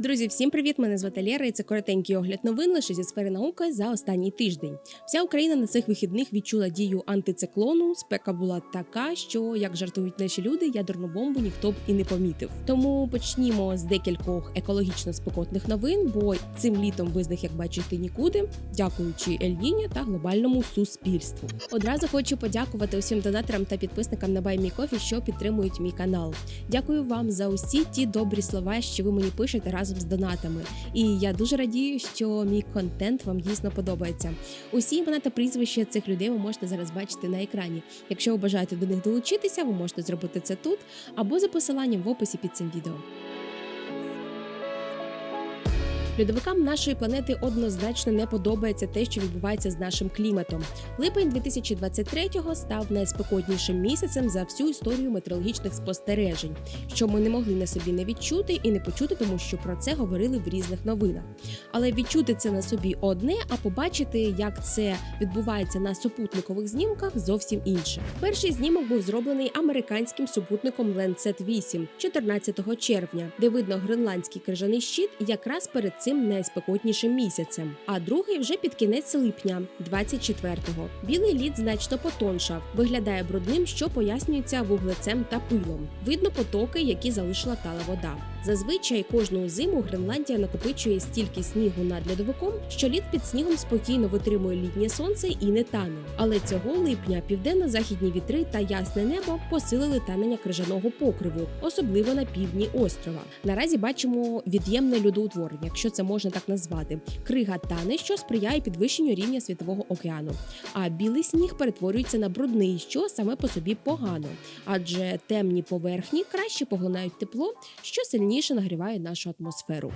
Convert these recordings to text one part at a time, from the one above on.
Друзі, всім привіт! Мене звати Лєра, і це коротенький огляд новин лише зі сфери науки за останній тиждень. Вся Україна на цих вихідних відчула дію антициклону. Спека була така, що як жартують наші люди, ядерну бомбу ніхто б і не помітив. Тому почнімо з декількох екологічно спекотних новин, бо цим літом ви з них як бачите нікуди, дякуючи Ельніні та глобальному суспільству. Одразу хочу подякувати усім донаторам та підписникам на BuyMeCoffee, що підтримують мій канал. Дякую вам за усі ті добрі слова, що ви мені пишете разом з донатами. І я дуже радію, що мій контент вам дійсно подобається. Усі імена та прізвища цих людей ви можете зараз бачити на екрані. Якщо ви бажаєте до них долучитися, ви можете зробити це тут або за посиланням в описі під цим відео. Льодовикам нашої планети однозначно не подобається те, що відбувається з нашим кліматом. Липень 2023-го став найспекотнішим місяцем за всю історію метеорологічних спостережень, що ми не могли на собі не відчути і не почути, тому що про це говорили в різних новинах. Але відчути це на собі одне, а побачити, як це відбувається на супутникових знімках, зовсім інше. Перший знімок був зроблений американським супутником Landsat 8 14 червня, де видно гренландський крижаний щит якраз перед цим найспекотнішим місяцем. А другий вже під кінець липня, 24-го. Білий лід значно потоншав, виглядає брудним, що пояснюється вуглецем та пилом. Видно потоки, які залишила тала вода. Зазвичай кожну зиму Гренландія накопичує стільки снігу над льодовиком, що лід під снігом спокійно витримує літнє сонце і не тане. Але цього липня південно-західні вітри та ясне небо посилили танення крижаного покриву, особливо на півдні острова. Наразі бачимо від'ємне льодоутворення, якщо це можна так назвати. Крига тане, що сприяє підвищенню рівня світового океану. А білий сніг перетворюється на брудний, що саме по собі погано, адже темні поверхні краще поглинають тепло, що сильніше нагріває нашу атмосферу.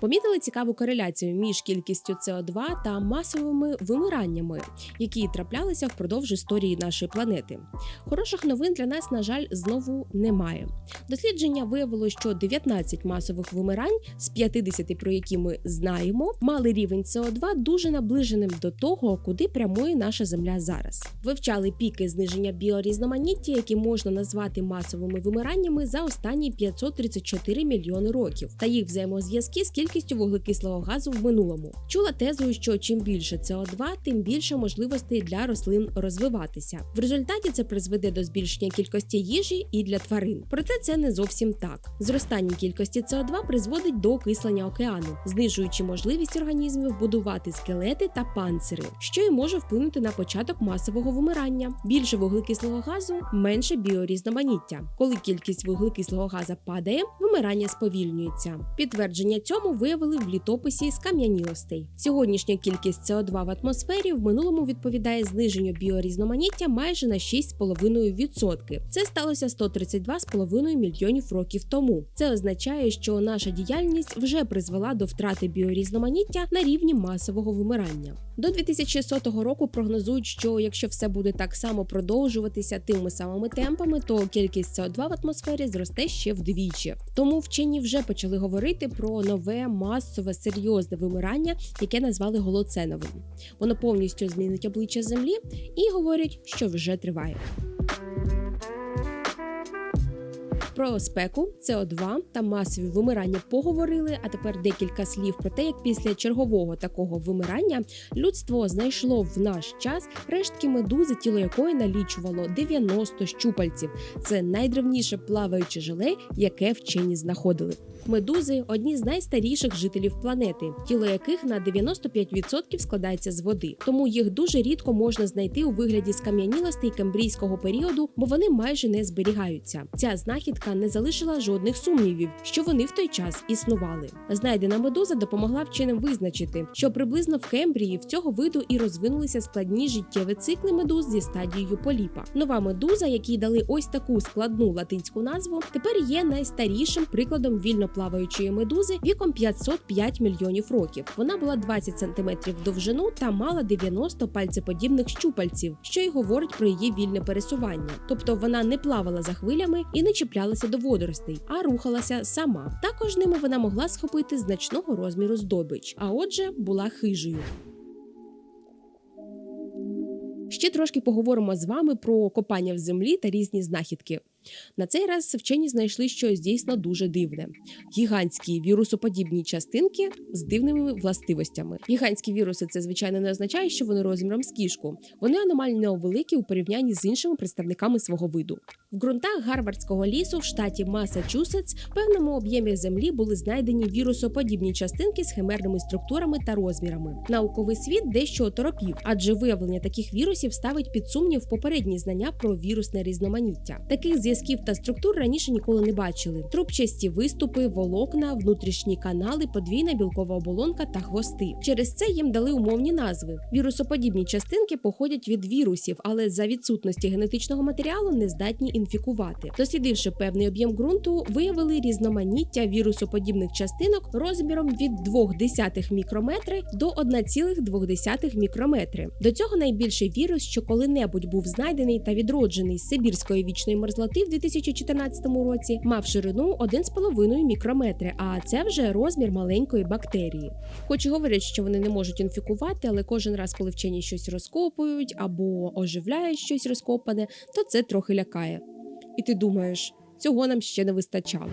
Помітили цікаву кореляцію між кількістю СО2 та масовими вимираннями, які траплялися впродовж історії нашої планети. Хороших новин для нас, на жаль, знову немає. Дослідження виявило, що 19 масових вимирань з 50, про які ми знаємо, мали рівень СО2 дуже наближеним до того, куди прямує наша Земля зараз. Вивчали піки зниження біорізноманіття, які можна назвати масовими вимираннями за останні 534 мільйони років, та їх взаємозв'язки з кількістю вуглекислого газу в минулому. Чула тезу, що чим більше СО2, тим більше можливостей для рослин розвиватися. В результаті це призведе до збільшення кількості їжі і для тварин. Проте це не зовсім так. Зростання кількості СО2 призводить до окислення океану, знижуючи можливість організмів будувати скелети та панцири, що й може вплинути на початок масового вимирання. Більше вуглекислого газу, менше біорізноманіття. Коли кількість вуглекислого газу падає, вимирання сповільнюється. Підтвердження цьому виявили в літописі з кам'янілостей. Сьогоднішня кількість СО2 в атмосфері в минулому відповідає зниженню біорізноманіття майже на 6,5%. Це сталося 132,5 мільйонів років тому. Це означає, що наша діяльність вже призвела до втрати біорізноманіття на рівні масового вимирання. До 2100 року прогнозують, що якщо все буде так само продовжуватися тими самими темпами, то кількість СО2 в атмосфері зросте ще вдвічі. Тому вчені вже почали говорити про нове масове серйозне вимирання, яке назвали голоценовим. Воно повністю змінить обличчя Землі і говорять, що вже триває. Про спеку, СО2 та масові вимирання поговорили. А тепер декілька слів про те, як після чергового такого вимирання людство знайшло в наш час рештки медузи, тіло якої налічувало 90 щупальців. Це найдревніше плаваюче желе, яке вчені знаходили. Медузи одні з найстаріших жителів планети, тіло яких на 95% складається з води. Тому їх дуже рідко можна знайти у вигляді скам'янілостей кембрійського періоду, бо вони майже не зберігаються. Ця знахідка не залишила жодних сумнівів, що вони в той час існували. Знайдена медуза допомогла вченим визначити, що приблизно в Кембрії в цього виду і розвинулися складні життєві цикли медуз зі стадією поліпа. Нова медуза, якій дали ось таку складну латинську назву, тепер є найстарішим прикладом вільноплаваючої медузи віком 505 мільйонів років. Вона була 20 см довжину та мала 90 пальцеподібних щупальців, що й говорить про її вільне пересування. Тобто вона не плавала за хвилями і не чіплялася до водоростей, а рухалася сама. Також ними вона могла схопити значного розміру здобич, а отже, була хижею. Ще трошки поговоримо з вами про копання в землі та різні знахідки. На цей раз вчені знайшли щось дійсно дуже дивне: гігантські вірусоподібні частинки з дивними властивостями. Гігантські віруси це звичайно не означає, що вони розміром з кішку. Вони аномально великі у порівнянні з іншими представниками свого виду. В ґрунтах Гарвардського лісу в штаті Масачусетс в певному об'ємі землі були знайдені вірусоподібні частинки з химерними структурами та розмірами. Науковий світ дещо оторопів, адже виявлення таких вірусів ставить під сумнів попередні знання про вірусне різноманіття. Таких зв'язків та структур раніше ніколи не бачили: трубчасті виступи, волокна, внутрішні канали, подвійна білкова оболонка та хвости. Через це їм дали умовні назви. Вірусоподібні частинки походять від вірусів, але за відсутності генетичного матеріалу не здатні інфікувати. Дослідивши певний об'єм ґрунту, виявили різноманіття вірусоподібних частинок розміром від 0,2 мікрометри до 1,2 мікрометри. До цього найбільший вірус, що коли-небудь був знайдений та відроджений з Сибірської вічної мерзлоти в 2014 році, мав ширину 1,5 мікрометри, а це вже розмір маленької бактерії. Хоч і говорять, що вони не можуть інфікувати, але кожен раз, коли вчені щось розкопують або оживляють щось розкопане, то це трохи лякає. І ти думаєш, цього нам ще не вистачало.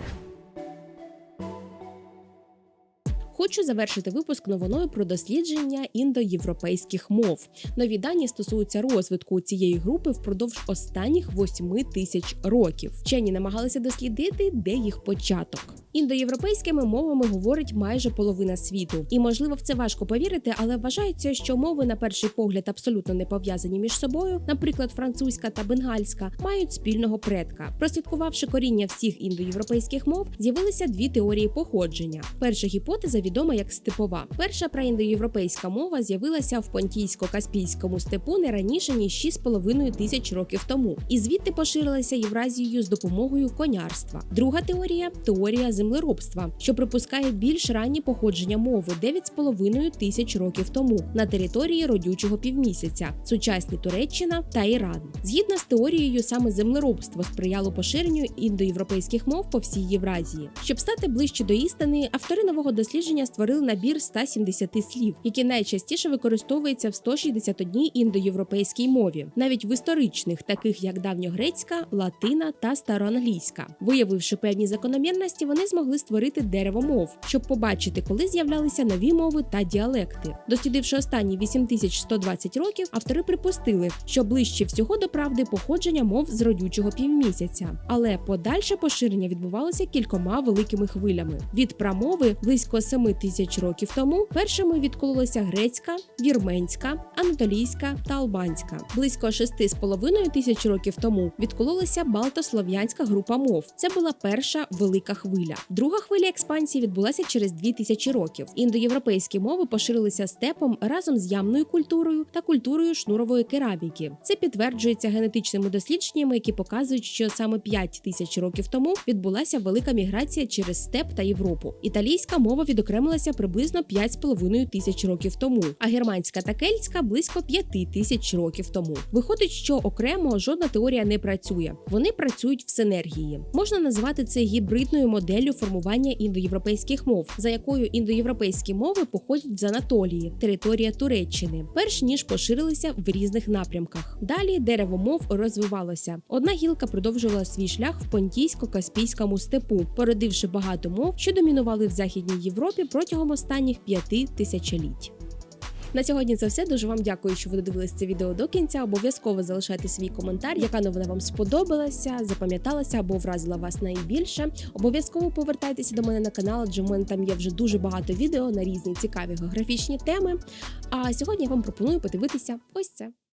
Хочу завершити випуск новиною про дослідження індоєвропейських мов. Нові дані стосуються розвитку цієї групи впродовж останніх 8 тисяч років. Вчені намагалися дослідити, де їх початок. Індоєвропейськими мовами говорить майже половина світу, і можливо в це важко повірити, але вважається, що мови на перший погляд абсолютно не пов'язані між собою, наприклад, французька та бенгальська, мають спільного предка. Прослідкувавши коріння всіх індоєвропейських мов, з'явилися дві теорії походження. Перша гіпотеза відома як степова. Перша праіндоєвропейська мова з'явилася в понтійсько-каспійському степу не раніше ніж 6,5 тисяч років тому, і звідти поширилася Євразією з допомогою конярства. Друга теорія теорія землеробства, що припускає більш ранні походження мови 9,5 тисяч років тому на території родючого півмісяця, сучасні Туреччина та Іран. Згідно з теорією, саме землеробство сприяло поширенню індоєвропейських мов по всій Євразії. Щоб стати ближче до істини, автори нового дослідження створили набір 170 слів, які найчастіше використовуються в 161 індоєвропейській мові, навіть в історичних, таких як давньогрецька, латина та староанглійська. Виявивши певні закономірності, вони змогли створити дерево мов, щоб побачити, коли з'являлися нові мови та діалекти. Дослідивши останні 8120 років, автори припустили, що ближче всього до правди походження мов з родючого півмісяця, але подальше поширення відбувалося кількома великими хвилями. Від прамови близько 7 тисяч років тому першими відкололася грецька, вірменська, анатолійська та албанська. Близько 6,5 тисяч років тому відкололася балтослов'янська група мов. Це була перша велика хвиля. Друга хвиля експансії відбулася через 2000 років. Індоєвропейські мови поширилися степом разом з ямною культурою та культурою шнурової кераміки. Це підтверджується генетичними дослідженнями, які показують, що саме 5 тисяч років тому відбулася велика міграція через степ та Європу. Італійська мова відокремилася приблизно 5,5 тисяч років тому, а германська та кельтська близько 5 тисяч років тому. Виходить, що окремо жодна теорія не працює. Вони працюють в синергії. Можна назвати це гібридною моделлю формування індоєвропейських мов, за якою індоєвропейські мови походять з Анатолії, територія Туреччини, перш ніж поширилися в різних напрямках. Далі дерево мов розвивалося. Одна гілка продовжувала свій шлях в понтійсько-каспійському степу, породивши багато мов, що домінували в Західній Європі протягом останніх п'яти тисячоліть. На сьогодні це все. Дуже вам дякую, що ви додивились це відео до кінця. Обов'язково залишайте свій коментар, яка новина вам сподобалася, запам'яталася або вразила вас найбільше. Обов'язково повертайтеся до мене на канал, адже в мене там є вже дуже багато відео на різні цікаві географічні теми. А сьогодні я вам пропоную подивитися ось це.